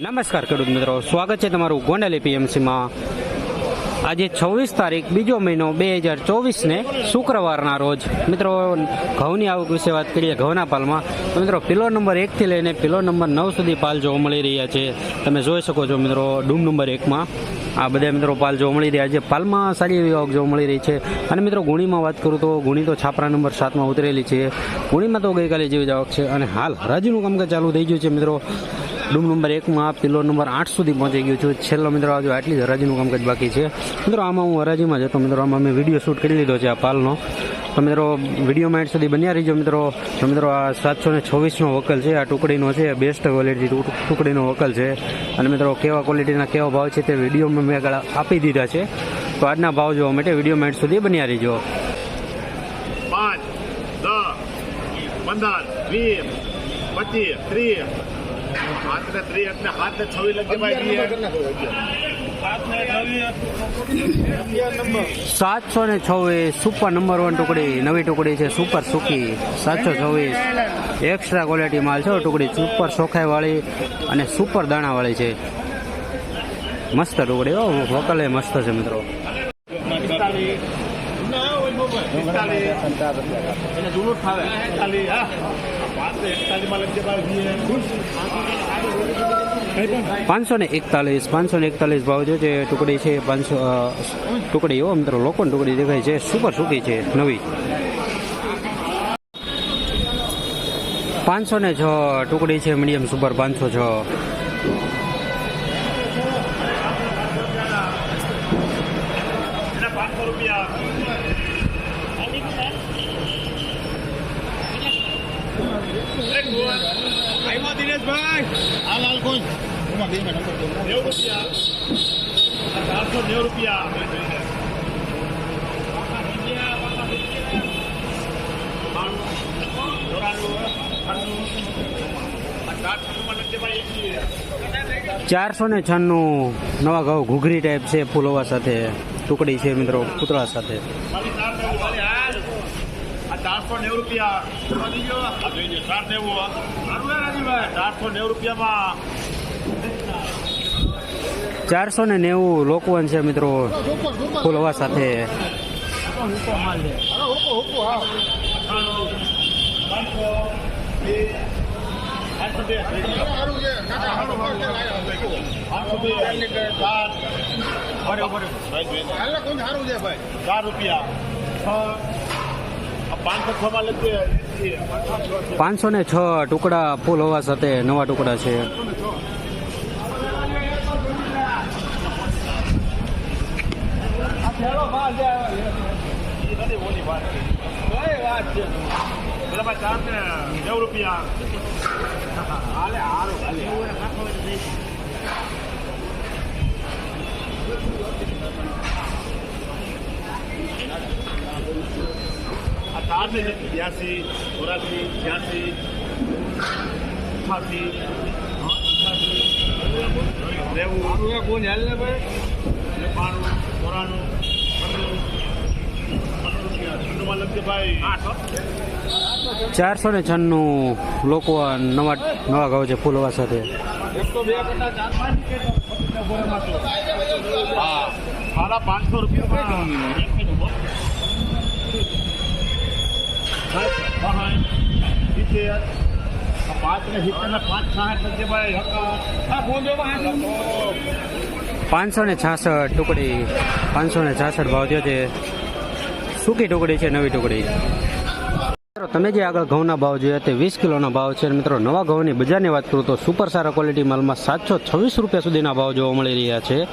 નમસ્કાર ખેડૂત મિત્રો, સ્વાગત છે તમારું ગોંડલ એપીએમસીમાં. આજે છવ્વીસ તારીખ, બીજો મહિનો બે હજાર ચોવીસને શુક્રવારના રોજ. મિત્રો, ઘઉંની આવક વિશે વાત કરીએ ઘઉંના પાલમાં. તો મિત્રો પિલો નંબર એકથી લઈને પિલો નંબર નવ સુધી પાલ જોવા મળી રહ્યા છે. તમે જોઈ શકો છો મિત્રો, ડૂમ નંબર એકમાં. આ બધા મિત્રો પાલ જોવા મળી રહ્યા છે. પાલમાં સારી એવી આવક જોવા મળી રહી છે. અને મિત્રો, ગુણીમાં વાત કરું તો ગુણી તો છાપરા નંબર સાતમાં ઉતરેલી છે. ગુણીમાં તો ગઈકાલે જેવી જ આવક છે. અને હાલ હરાજીનું કામકાજ ચાલુ થઈ ગયું છે મિત્રો. ડૂમ નંબર એકમાં પિલો નંબર આઠ સુધી પહોંચી ગયું છું. છેલ્લો મિત્રો હજુ આટલી જ હરાજીનું કામકાજ બાકી છે. મિત્રો, આમાં હું હરાજીમાં જતો મિત્રો, આમાં મેં વીડિયો શૂટ કરી લીધો છે આ પાલનો. તો મિત્રો વિડીયોમાં માઇન્ડ સુધી બન્યા રહીજો મિત્રો. તો મિત્રો, આ સાતસો ને છવ્વીસનો વકલ છે. આ ટુકડીનો છે. બેસ્ટ ક્વોલિટી ટુકડીનો વકલ છે. અને મિત્રો, કેવા ક્વોલિટીના કેવા ભાવ છે તે વિડીયોમાં મેં આગળ આપી દીધા છે. તો આજના ભાવ જોવા માટે વીડિયો માઇન્ડ સુધી બન્યા રહીજો. પાંચ, દસ, પંદર, વીસ, પચીસ, ત્રીસ સાતસો ને છવ્વીસ સુપર નંબર વન ટુકડી, નવી ટુકડી છે સુપર સુકી. સાતસો છવ્વીસ એક્સ્ટ્રા ક્વોલિટી માલ છે. ટુકડી સુપર સોખાઈ વાળી અને સુપર દાણા વાળી છે. મસ્ત ટુકડી હો, વકલે મસ્ત છે મિત્રો. જૂનું એકતાલીસ હા પાંચસો ને એકતાલીસ, પાંચસો ને એકતાલીસ ભાવ જે ટુકડી છે, પાંચસો ટુકડીઓ ટુકડી હો મિત્રો લોકોની ટુકડી દેખાય છે, સુપર સુકી છે, નવી. પાંચસો ને છ ટુકડી છે, મીડિયમ સુપર, પાંચસો છ. રૂપિયા દિનેશભાઈ આ લાલ કોઈ નેવું રૂપિયા. ચારસો નેવું રૂપિયા. ચારસો ને છન્નું નવા ઘઉં ઘૂઘરી ટાઈપ છે ફૂલોવા સાથે. ટુકડી છે મિત્રો પૂતળા સાથે. ચારસો નેવું રૂપિયા. ચાર નેવું ચારસો નેવું રૂપિયામાં. ચારસો ને નેવું લોકવન છે મિત્રો ફૂલવા સાથે. ચાર રૂપિયા. પાંચસો ને છ ટુકડા ફૂલ હોવા સાથે નવા ટુકડા છે. રૂપિયા. હાલે હારું હાલે આ ચાર ને બ્યાસી ચોરાસી છ્યાસી અઠાસી નેવું બાણું ચોરાણું પંદર લખજે ભાઈ આઠ ચારસો ને છન્નું લોકો નવા નવા ઘઉં છે ફૂલ હોવા સાથે હા સાડા પાંચસો ને છાસઠ ટુકડી, પાંચસો ને છાસઠ ભાવ થયો છે સૂકી ટુકડી છે, નવી ટુકડી. મિત્રો, તમે જે આગળ ઘઉંના ભાવ જોયા તે વીસ કિલોના ભાવ છે. મિત્રો, નવા ઘઉંની બજારની વાત કરું તો સુપર સારા ક્વોલિટી માલમાં સાતસો છવ્વીસ રૂપિયા સુધીના ભાવ જોવા મળી રહ્યા છે.